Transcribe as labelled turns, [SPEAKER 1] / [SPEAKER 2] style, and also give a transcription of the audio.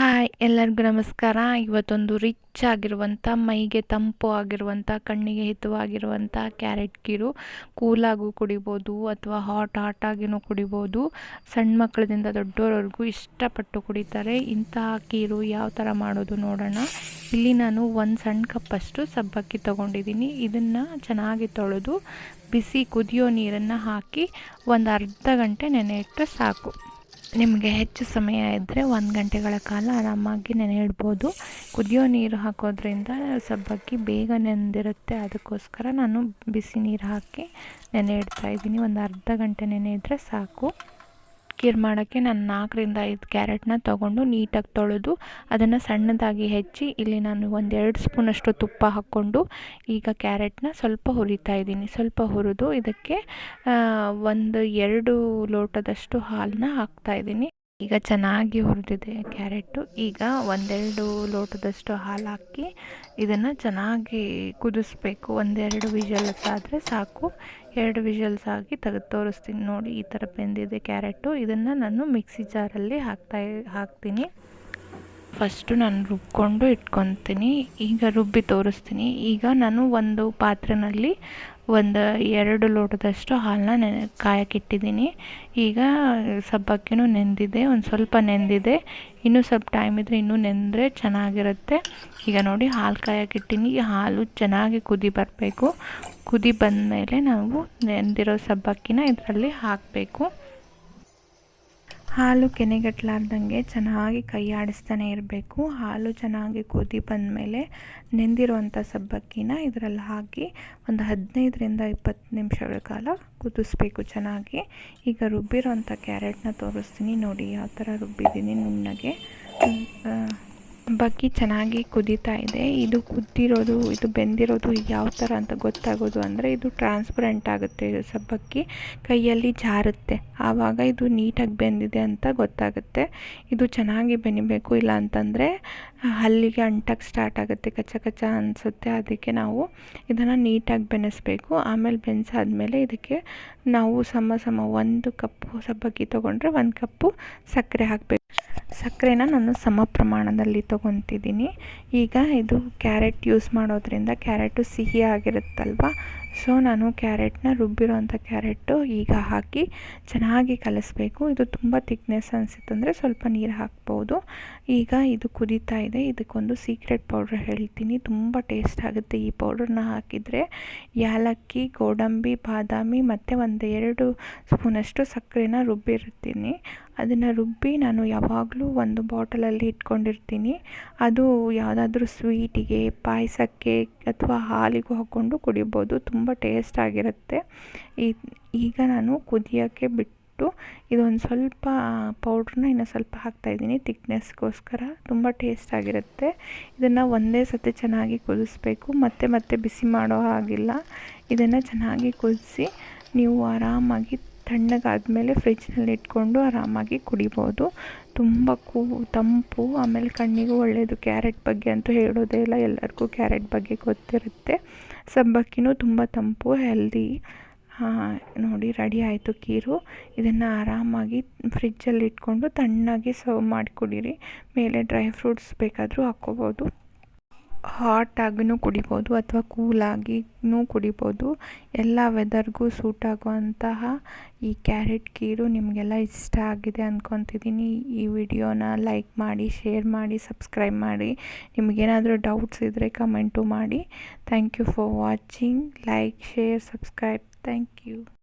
[SPEAKER 1] Hi, ಎಲ್ಲರಿಗೂ ನಮಸ್ಕಾರ. ಇವತ್ತೊಂದು ರಿಚ್ ಆಗಿರುವಂಥ, ಮೈಗೆ ತಂಪು ಆಗಿರುವಂಥ, ಕಣ್ಣಿಗೆ ಹಿತವಾಗಿರುವಂಥ ಕ್ಯಾರೆಟ್ ಕೀರು ಕೂಲಾಗೂ ಕುಡಿಬೋದು ಅಥವಾ ಹಾಟ್ ಹಾಟ್ ಆಗಿನೂ ಕುಡಿಬೋದು. ಸಣ್ಣ ಮಕ್ಕಳದಿಂದ ದೊಡ್ಡವರವರೆಗೂ ಇಷ್ಟಪಟ್ಟು ಕುಡಿತಾರೆ. ಇಂತಹ ಕೀರು ಯಾವ ಥರ ಮಾಡೋದು ನೋಡೋಣ. ಇಲ್ಲಿ ನಾನು ಒಂದು ಸಣ್ಣ ಕಪ್ಪಷ್ಟು ಸಬ್ಬಕ್ಕಿ ತೊಗೊಂಡಿದ್ದೀನಿ. ಇದನ್ನು ಚೆನ್ನಾಗಿ ತೊಳೆದು ಬಿಸಿ ಕುದಿಯೋ ನೀರನ್ನು ಹಾಕಿ ಒಂದು ಅರ್ಧ ಗಂಟೆ ನೆನೆ ಇಟ್ಟರೆ ಸಾಕು. ನಿಮಗೆ ಹೆಚ್ಚು ಸಮಯ ಇದ್ದರೆ ಒಂದು ಗಂಟೆಗಳ ಕಾಲ ಆರಾಮಾಗಿ ನೆನೆ ಇಡ್ಬೋದು ಕುದಿಯೋ ನೀರು ಹಾಕೋದ್ರಿಂದ ಸಬ್ಬಕ್ಕಿ ಬೇಗ ನೆನೆದಿರುತ್ತೆ ಅದಕ್ಕೋಸ್ಕರ ನಾನು ಬಿಸಿ ನೀರು ಹಾಕಿ ನೆನೆ ಇಡ್ತಾಯಿದ್ದೀನಿ ಒಂದು ಅರ್ಧ ಗಂಟೆ ನೆನೆ ಇದ್ದರೆ ಸಾಕು. ಕೀರ್ ಮಾಡೋಕ್ಕೆ ನಾನು ನಾಲ್ಕರಿಂದ ಐದು ಕ್ಯಾರೆಟ್ನ ತೊಗೊಂಡು ನೀಟಾಗಿ ತೊಳೆದು ಅದನ್ನು ಸಣ್ಣದಾಗಿ ಹೆಚ್ಚಿ ಇಲ್ಲಿ ನಾನು ಒಂದೆರಡು ಸ್ಪೂನಷ್ಟು ತುಪ್ಪ ಹಾಕ್ಕೊಂಡು ಈಗ ಕ್ಯಾರೆಟ್ನ ಸ್ವಲ್ಪ ಹುರಿತಾ ಇದ್ದೀನಿ. ಸ್ವಲ್ಪ ಹುರಿದು ಇದಕ್ಕೆ ಒಂದು ಎರಡು ಲೋಟದಷ್ಟು ಹಾಲನ್ನ ಹಾಕ್ತಾಯಿದ್ದೀನಿ ಈಗ ಚೆನ್ನಾಗಿ ಹುರಿದಿದೆ ಕ್ಯಾರೆಟು. ಈಗ ಒಂದೆರಡು ಲೋಟದಷ್ಟು ಹಾಲು ಹಾಕಿ ಇದನ್ನು ಚೆನ್ನಾಗಿ ಕುದಿಸ್ಬೇಕು. ಒಂದೆರಡು ವಿಷಲ್ಸ್ ಆದರೆ ಸಾಕು. ಎರಡು ವಿಷಲ್ಸ್ ಆಗಿ ತೆಗೆದು ತೋರಿಸ್ತೀನಿ ನೋಡಿ, ಈ ಥರ ಬೆಂದಿದೆ ಕ್ಯಾರೆಟು. ಇದನ್ನು ನಾನು ಮಿಕ್ಸಿ ಜಾರಲ್ಲಿ ಹಾಕ್ತಾ ಹಾಕ್ತೀನಿ. ಫಸ್ಟು ನಾನು ರುಬ್ಕೊಂಡು ಇಟ್ಕೊತೀನಿ. ಈಗ ರುಬ್ಬಿ ತೋರಿಸ್ತೀನಿ. ಈಗ ನಾನು ಒಂದು ಪಾತ್ರೆಯಲ್ಲಿ ಒಂದು ಎರಡು ಲೋಟದಷ್ಟು ಹಾಲನ್ನ ನೆನೆ ಕಾಯಕ್ಕಿಟ್ಟಿದ್ದೀನಿ. ಈಗ ಸಬ್ಬಕ್ಕಿನೂ ನೆಂದಿದೆ, ಒಂದು ಸ್ವಲ್ಪ ನೆಂದಿದೆ. ಇನ್ನೂ ಸ್ವಲ್ಪ ಟೈಮ್ ಇದ್ದರೆ ಇನ್ನೂ ನೆಂದರೆ ಚೆನ್ನಾಗಿರುತ್ತೆ. ಈಗ ನೋಡಿ ಹಾಲು ಕಾಯಕ್ಕಿಟ್ಟಿನಿ. ಹಾಲು ಚೆನ್ನಾಗಿ ಕುದಿ ಬರಬೇಕು. ಕುದಿ ಬಂದಮೇಲೆ ನಾವು ನೆಂದಿರೋ ಸಬ್ಬಕ್ಕಿನ ಇದರಲ್ಲಿ ಹಾಕಬೇಕು. ಹಾಲು ಕೆನೆಗಟ್ಲಾರ್ದಂಗೆ ಚೆನ್ನಾಗಿ ಕೈ ಆಡಿಸ್ತಾನೆ ಇರಬೇಕು. ಹಾಲು ಚೆನ್ನಾಗಿ ಕುದಿ ಬಂದಮೇಲೆ ನೆಂದಿರುವಂಥ ಸಬ್ಬಕ್ಕಿನ ಇದರಲ್ಲಿ ಹಾಕಿ ಒಂದು ಹದಿನೈದರಿಂದ ಇಪ್ಪತ್ತು ನಿಮಿಷಗಳ ಕಾಲ ಕುದಿಸ್ಬೇಕು ಚೆನ್ನಾಗಿ. ಈಗ ರುಬ್ಬಿರೋಂಥ ಕ್ಯಾರೆಟ್ನ ತೋರಿಸ್ತೀನಿ ನೋಡಿ, ಯಾವ ಥರ ರುಬ್ಬಿದ್ದೀನಿ ನುಣ್ಣಗೆ. ಬಗ್ಗಿ ಚೆನ್ನಾಗಿ ಕುದೀತಾ ಇದೆ. ಇದು ಕುದ್ದಿರೋದು, ಇದು ಬೆಂದಿರೋದು ಯಾವ ಥರ ಅಂತ ಗೊತ್ತಾಗೋದು ಅಂದರೆ ಇದು ಟ್ರಾನ್ಸ್ಪರೆಂಟ್ ಆಗುತ್ತೆ ಇದು ಸಬ್ಬಕ್ಕಿ. ಕೈಯಲ್ಲಿ ಜಾರುತ್ತೆ. ಆವಾಗ ಇದು ನೀಟಾಗಿ ಬೆಂದಿದೆ ಅಂತ ಗೊತ್ತಾಗುತ್ತೆ. ಇದು ಚೆನ್ನಾಗಿ ಬೆನಿಬೇಕು ಇಲ್ಲ ಅಂತಂದರೆ ಹಲ್ಲಿಗೆ ಅಂಟಕ್ಕೆ ಸ್ಟಾರ್ಟ್ ಆಗುತ್ತೆ. ಕಚ್ಚ ಕಚ್ಚ ಅನಿಸುತ್ತೆ. ಅದಕ್ಕೆ ನಾವು ಇದನ್ನು ನೀಟಾಗಿ ಬೆನೆಸಬೇಕು. ಆಮೇಲೆ ಬೆನ್ಸಾದ್ಮೇಲೆ ಇದಕ್ಕೆ ನಾವು ಸಮ ಸಮ ಒಂದು ಕಪ್ಪು ಸಬ್ಬಕ್ಕಿ ತೊಗೊಂಡ್ರೆ ಒಂದು ಕಪ್ಪು ಸಕ್ಕರೆ ಹಾಕಬೇಕು. ಸಕ್ಕರೆನ ನಾನು ಸಮ ಪ್ರಮಾಣದಲ್ಲಿ ತೊಗೊತಿದ್ದೀನಿ. ಈಗ ಇದು ಕ್ಯಾರೆಟ್ ಯೂಸ್ ಮಾಡೋದ್ರಿಂದ ಕ್ಯಾರೆಟು ಸಿಹಿ ಆಗಿರುತ್ತಲ್ವ? ಸೊ, ನಾನು ಕ್ಯಾರೆಟ್ನ ರುಬ್ಬಿರೋಂಥ ಕ್ಯಾರೆಟು ಈಗ ಹಾಕಿ ಚೆನ್ನಾಗಿ ಕಲಿಸ್ಬೇಕು. ಇದು ತುಂಬ ತಿಕ್ನೆಸ್ ಅನಿಸುತ್ತಂದರೆ ಸ್ವಲ್ಪ ನೀರು ಹಾಕ್ಬೋದು. ಈಗ ಇದು ಕುದೀತಾ ಇದೆ. ಇದಕ್ಕೊಂದು ಸೀಕ್ರೆಟ್ ಪೌಡ್ರ್ ಹೇಳ್ತೀನಿ. ತುಂಬ ಟೇಸ್ಟ್ ಆಗುತ್ತೆ ಈ ಪೌಡ್ರನ್ನ ಹಾಕಿದರೆ. ಯಾಲಕ್ಕಿ, ಗೋಡಂಬಿ, ಬಾದಾಮಿ ಮತ್ತು ಒಂದು ಎರಡು ಸ್ಪೂನಷ್ಟು ಸಕ್ಕರೆನ ರುಬ್ಬಿರ್ತೀನಿ. ಅದನ್ನು ರುಬ್ಬಿ ನಾನು ಯಾವಾಗಲೂ ಒಂದು ಬಾಟಲಲ್ಲಿ ಇಟ್ಕೊಂಡಿರ್ತೀನಿ. ಅದು ಯಾವುದಾದ್ರೂ ಸ್ವೀಟಿಗೆ, ಪಾಯಸಕ್ಕೆ ಅಥವಾ ಹಾಲಿಗೂ ಹಾಕ್ಕೊಂಡು ಕುಡಿಬೋದು. ತುಂಬ ಟೇಸ್ಟ್ ಆಗಿರುತ್ತೆ. ಈಗ ನಾನು ಕುದಿಯೋಕ್ಕೆ ಬಿಟ್ಟು ಇದೊಂದು ಸ್ವಲ್ಪ ಪೌಡ್ರನ್ನ ಇನ್ನು ಸ್ವಲ್ಪ ಹಾಕ್ತಾಯಿದ್ದೀನಿ ತಿಕ್ನೆಸ್ಗೋಸ್ಕರ ತುಂಬ ಟೇಸ್ಟ್ ಆಗಿರುತ್ತೆ. ಇದನ್ನು ಒಂದೇ ಸತಿ ಚೆನ್ನಾಗಿ ಕುದಿಸ್ಬೇಕು. ಮತ್ತೆ ಮತ್ತೆ ಬಿಸಿ ಮಾಡೋ ಹಾಗಿಲ್ಲ. ಇದನ್ನು ಚೆನ್ನಾಗಿ ಕುದಿಸಿ ನೀವು ಆರಾಮಾಗಿ ತಣ್ಣಗಾದಮೇಲೆ ಫ್ರಿಜ್ನಲ್ಲಿ ಇಟ್ಕೊಂಡು ಆರಾಮಾಗಿ ಕುಡಿಬೋದು. ತುಂಬ ಕೂ, ತಂಪು, ಆಮೇಲೆ ಕಣ್ಣಿಗೂ ಒಳ್ಳೆಯದು ಕ್ಯಾರೆಟ್ ಬಗ್ಗೆ ಅಂತೂ ಹೇಳೋದೇ ಇಲ್ಲ. ಎಲ್ಲರಿಗೂ ಕ್ಯಾರೆಟ್ ಬಗ್ಗೆ ಗೊತ್ತಿರುತ್ತೆ. ಸಬ್ಬಕ್ಕಿನೂ ತುಂಬ ತಂಪು, ಹೆಲ್ದಿ. ನೋಡಿ, ರೆಡಿ ಆಯಿತು ಕೀರು. ಇದನ್ನು ಆರಾಮಾಗಿ ಫ್ರಿಜ್ಜಲ್ಲಿ ಇಟ್ಕೊಂಡು ತಣ್ಣಗೆ ಸರ್ವ್ ಮಾಡಿ ಕುಡೀರಿ ಮೇಲೆ ಡ್ರೈ ಫ್ರೂಟ್ಸ್ ಬೇಕಾದರೂ ಹಾಕ್ಕೋಬೋದು. ಹಾಟಾಗಿನೂ ಕುಡಿಬೋದು ಅಥವಾ ಕೂಲಾಗಿನೂ ಕುಡಿಬೋದು. ಎಲ್ಲ ವೆದರ್ಗೂ ಸೂಟ್ ಆಗುವಂತಹ ಈ ಕ್ಯಾರೆಟ್ ಕೀರು ನಿಮಗೆಲ್ಲ ಇಷ್ಟ ಆಗಿದೆ ಅಂದ್ಕೊತಿದ್ದೀನಿ ಈ ವಿಡಿಯೋನ ಲೈಕ್ ಮಾಡಿ ಶೇರ್ ಮಾಡಿ ಸಬ್ಸ್ಕ್ರೈಬ್ ಮಾಡಿ. ನಿಮಗೇನಾದರೂ ಡೌಟ್ಸ್ ಇದ್ದರೆ ಕಮೆಂಟು ಮಾಡಿ. Thank you for watching like share subscribe thank you